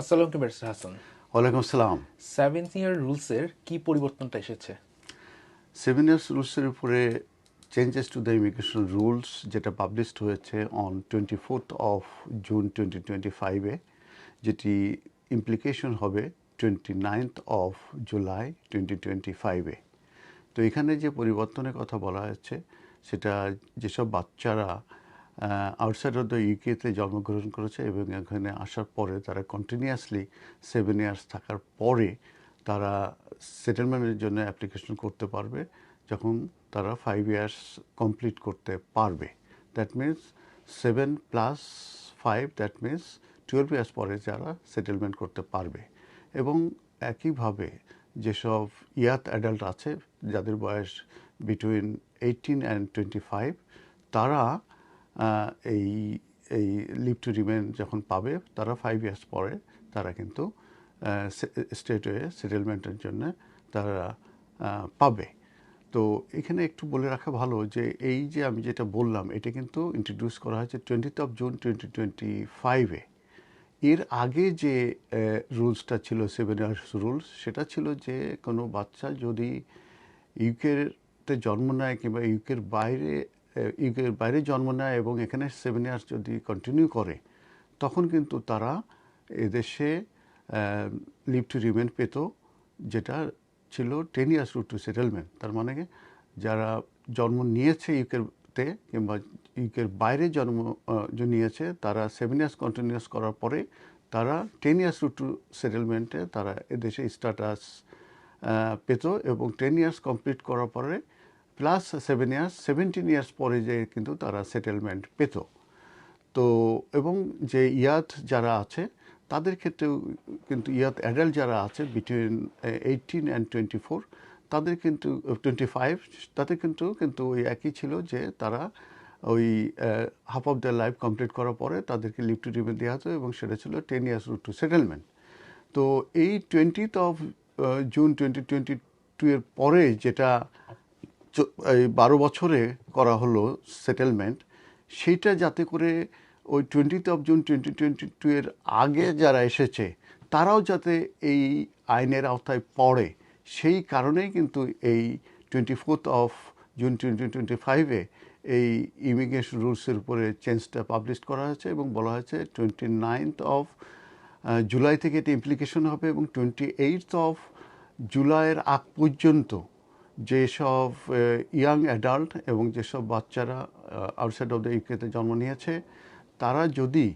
আসসালামু আলাইকুম হাসান। ওয়ালাইকুম আসসালাম। সেভেন্থ ইয়ার রুলসের কি পরিবর্তনটা এসেছে? সেভেন ইয়ার্স রুলসের উপরে changes to the immigration rules যেটা পাবলিশড হয়েছে on twenty fourth of June twenty twenty ফাইভে যেটি ইমপ্লিকেশন হবে twenty ninth of July twenty twenty ফাইভে তো এখানে যে পরিবর্তনের কথা বলা হচ্ছে সেটা যেসব বাচ্চারা আউটসাইড অফ দ্য ইউকেতে জন্মগ্রহণ করেছে এবং এখানে আসার পরে তারা কন্টিনিউয়াসলি সেভেন ইয়ার্স থাকার পরে তারা সেটেলমেন্টের জন্য অ্যাপ্লিকেশন করতে পারবে যখন তারা ফাইভ ইয়ার্স কমপ্লিট করতে পারবে। That means seven plus five that means twelve years পরে যারা সেটেলমেন্ট করতে পারবে। এবং একইভাবে যেসব ইয়াত অ্যাডাল্ট আছে, যাদের বয়স between eighteen and twenty five তারা এই এই লিভ টু রিমেন যখন পাবে, তারা ফাইভ ইয়ার্স পরে তারা কিন্তু স্টেটওয়ে সেটেলমেন্টের জন্য তারা পাবে। তো এখানে একটু বলে রাখা ভালো যে, এই যে আমি যেটা বললাম, এটা কিন্তু ইন্ট্রোডিউস করা হয়েছে twentieth of June twenty twenty ফাইভে এর আগে যে রুলসটা ছিল সেভেন ইয়ার্স রুলস সেটা ছিল যে, কোনো বাচ্চা যদি ইউকেতে জন্ম নেয় কিংবা ইউকের বাইরে ইউকের বাইরে জন্ম নেয় এবং এখানে সেভেন ইয়ার্স যদি কন্টিনিউ করে, তখন কিন্তু তারা এদেশে লিভ টু রিমেন পেত, যেটা ছিল ten years route to settlement তার মানে যারা জন্ম নিয়েছে ইউকেতে কিংবা ইউকের বাইরে জন্ম নিয়েছে, তারা সেভেন ইয়ার্স কন্টিনিউয়াস করার পরে তারা টেন ইয়ার্স রুট টু সেটেলমেন্টে তারা এদেশে স্ট্যাটাস পেত এবং টেন ইয়ার্স কমপ্লিট করার পরে plus seven years seventeen years পরে যে কিন্তু তারা সেটেলমেন্ট পেত। তো এবং যে ইয়াথ যারা আছে, তাদের ক্ষেত্রেও কিন্তু ইয়াথ অ্যাডাল্ট যারা আছে between eighteen and twenty four তাদের কিন্তু টোয়েন্টি ফাইভ তাদের কিন্তু কিন্তু ওই একই ছিল যে তারা ওই half of the life complete করার পরে তাদেরকে লিভ টু রিমেন দেওয়া হতো এবং সেটা ছিল ten years route to settlement তো এই twentieth of June twenty twenty two এর পরে যেটা এই বারো বছরে করা হলো সেটেলমেন্ট সেইটা যাতে করে ওই twentieth of June twenty twenty two এর আগে যারা এসেছে, তারাও যাতে এই আইনের আওতায় পড়ে। সেই কারণেই কিন্তু এই twenty fourth of June twenty twenty ফাইভে এই ইমিগ্রেশন রুলসের উপরে চেঞ্জটা পাবলিশ করা হয়েছে এবং বলা হয়েছে টোয়েন্টি নাইনথ অফ জুলাই থেকে এটা ইমপ্লিকেশন হবে এবং টোয়েন্টি এইটথ অফ জুলাইয়ের আগ পর্যন্ত যেসব ইয়াং অ্যাডাল্ট এবং যেসব বাচ্চারা আউটসাইড অফ দ্য ইউকেতে জন্ম নিয়েছে, তারা যদি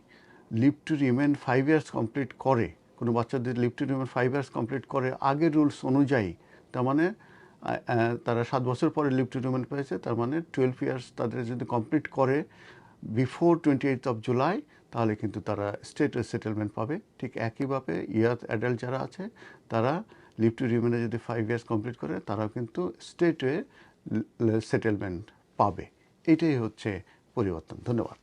leave to remain five years complete করে, কোনো বাচ্চাদের leave to remain five years complete করে, আগের রুলস অনুযায়ী, তার মানে তারা সাত বছর পরে লিভ টু রিমেন পেয়েছে, তার মানে টুয়েলভ ইয়ার্স তাদের যদি কমপ্লিট করে before twenty eight of July তাহলে কিন্তু তারা স্টেট সেটেলমেন্ট পাবে। ঠিক একইভাবে ইয়াথ অ্যাডাল্ট যারা আছে, তারা লিভ টু রিমেনে যদি ফাইভ ইয়ার্স কমপ্লিট করে, তারাও কিন্তু স্টেটে সেটেলমেন্ট পাবে। এটাই হচ্ছে পরিবর্তন। ধন্যবাদ।